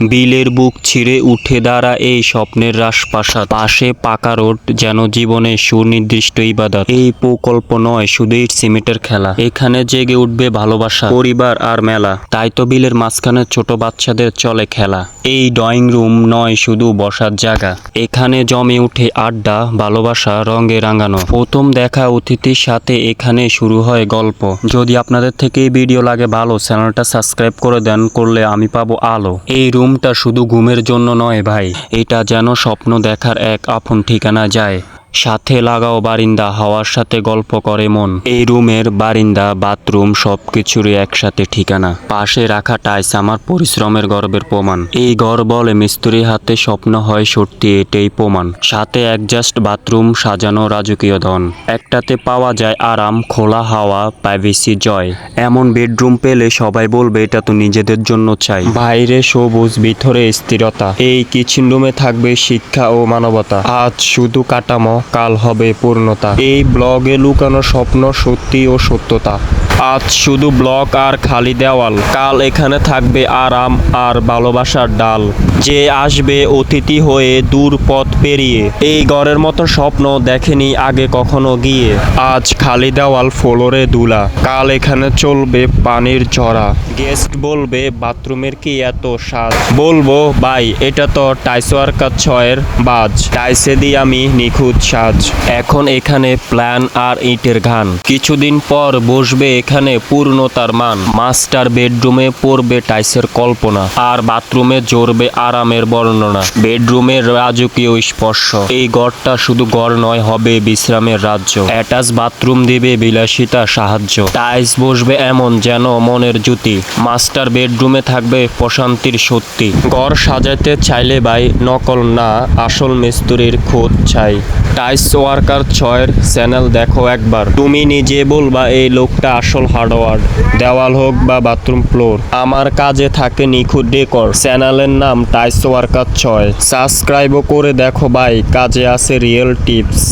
বিলের বুক ছিঁড়ে উঠে দাঁড়া এই স্বপ্নের রাসপ্রাসাদ পাশে পাকা রোড যেন জীবনে সুনির্দিষ্ট ইবাদত। এই প্রকল্প নয়, শুধু ইট সিমেন্টের খেলা। এখানে জেগে উঠবে ভালোবাসা, পরিবার আর মেলা। তাই তো বিলের মাঝখানে ছোট বাচ্চাদের চলে খেলা। এই ড্রয়িং রুম নয়, শুধু বসার জায়গা। এখানে জমে উঠে আড্ডা, ভালোবাসা, রঙে রাঙানো। প্রথম দেখা অতিথির সাথে এখানে শুরু হয় গল্প। যদি আপনাদের থেকে এই ভিডিও লাগে ভালো, চ্যানেলটা সাবস্ক্রাইব করে দেন, করলে আমি পাবো আলো। এই রুমটা শুধু ঘুমের জন্য নয় ভাই এটা যেন স্বপ্ন দেখার এক আপন ঠিকানা যায়। সাথে লাগাও বারিন্দা, হাওয়ার সাথে গল্প করে মন। এই রুমের বারিন্দা, বাথরুম সবকিছুরই একসাথে ঠিকানা। পাশে রাখা টাইস আমার পরিশ্রমের গর্বের প্রমাণ। এই ঘর বলে মিস্ত্রি হাতে স্বপ্ন হয় সত্যি এটাই প্রমাণ। সাথে অ্যাডজাস্ট বাথরুম, সাজানো রাজকীয় ধন। একটাতে পাওয়া যায় আরাম, খোলা হাওয়া প্রাইভেসি জয় এমন বেডরুম পেলে সবাই বলবে, এটা তো নিজেদের জন্য চাই। বাইরে সবুজ, ভিতরে স্থিরতা। এই কিচেন রুমে থাকবে শিক্ষা ও মানবতা। আজ শুধু কাটামো কাল হবে পূর্ণতা। এই ব্লগে লুকানো স্বপ্ন সত্যি ও সত্যতা। আজ শুধু ব্লক আর খালি দেওয়াল। কাল এখানে থাকবে আরাম আর ভালোবাসার ডাল। যে আসবে অতিথি হয়ে দূর পথ পেরিয়ে। এই ঘরের মতো স্বপ্ন দেখেনি আগে কখনো গিয়ে। আজ খালি দেওয়াল ফ্লোরে দুলা। কাল এখানে চলবে পানির ঝরা। গেস্ট বলবে, বাথরুমের কি এত সাজ? বলব, ভাই, এটা তো টাইস ওয়ার্কার ছয়ের বাজ। টাইসে দিই আমি নিখুঁত সাজ। এখন এখানে প্ল্যান আর ইটের ঘান। কিছুদিন পর বসবে এখানে পূর্ণতার মান। মাস্টার বেডরুমে পড়বে টাইসের কল্পনা। আর বাথরুমে জড়বে আরামের বর্ণনা। বেডরুমের রাজকীয় স্পর্শ। এই ঘরটা শুধু ঘর নয়, হবে বিশ্রামের রাজ্য। অ্যাটাচ বাথরুম দিবে বিলাসিতা, সাহায্য। টাইস বসবে এমন যেন মনের জ্যোতি। মাস্টার বেডরুমে থাকবে প্রশান্তির সত্যি ঘর সাজাতে চাইলে ভাই, নকল না, আসল মিস্ত্রির খোঁজ চাই। টাইস ওয়ার্কার ছয়ের চ্যানেল দেখো একবার। তুমি নিজে বলবা, এই লোকটা আসল হার্ডওয়ার, দেওয়াল হোক বা বাথরুম ফ্লোর। আমার কাজে থাকে নিখুঁত ডেকর, চ্যানেলের নাম টাইস ওয়ার্কার ছয়। সাবস্ক্রাইবও করে দেখো ভাই, কাজে আছে রিয়েল টিপস।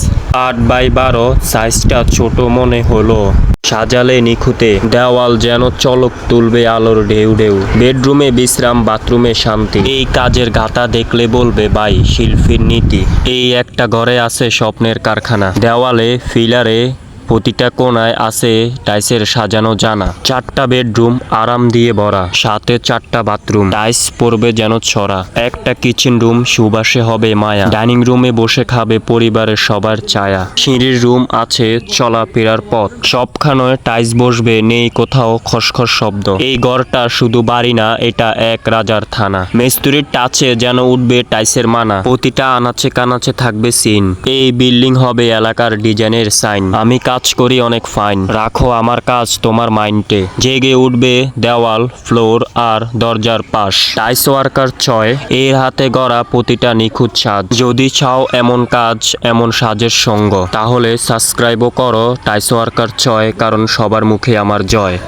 আট বাই বারো, সাইজটা ছোট মনে হলো। সাজালে নিখুঁতে, দেওয়াল যেন চলক তুলবে আলোর ঢেউ ঢেউ। বেডরুমে বিশ্রাম, বাথরুমে শান্তি। এই কাজের গাতা দেখলে বলবে বাই শিল্পীর নীতি। এই একটা ঘরে আছে স্বপ্নের কারখানা। দেওয়ালে, ফিলারে প্রতিটা কোনায় আছে টাইসের সাজানো জানা। চারটা বেডরুম আরাম দিয়ে ভরা, সাথে চারটা বাথরুম। টাইস পড়বে যেন ছড়া। একটা কিচেন রুম সুবাসে হবে মায়া। ডাইনিং রুমে বসে খাবে পরিবারের সবার ছায়া। সিঁড়ির রুম আছে চলাফেরার পথ। সবখানে টাইস বসবে, নেই কোথাও খসখস শব্দ। এই ঘরটা শুধু বাড়ি না, এটা এক রাজার থানা। মেস্তুরির টাচে যেন উঠবে টাইসের মানা। প্রতিটা আনাচে কানাচে থাকবে সিন। এই বিল্ডিং হবে এলাকার ডিজাইনের সাইন। আমি কাজ করি অনেক ফাইন। রাখো আমার কাজ তোমার মাইন্ডে। জেগে উঠবে দেওয়াল, ফ্লোর আর দরজার পাশ। টাইস ওয়ার্কার ছয়, এর হাতে গড়া প্রতিটা নিখুঁত সাজ। যদি চাও এমন কাজ, এমন সাজের সঙ্গ। তাহলে সাবস্ক্রাইবও করো টাইস ওয়ার্কার ছয়, কারণ সবার মুখে আমার জয়।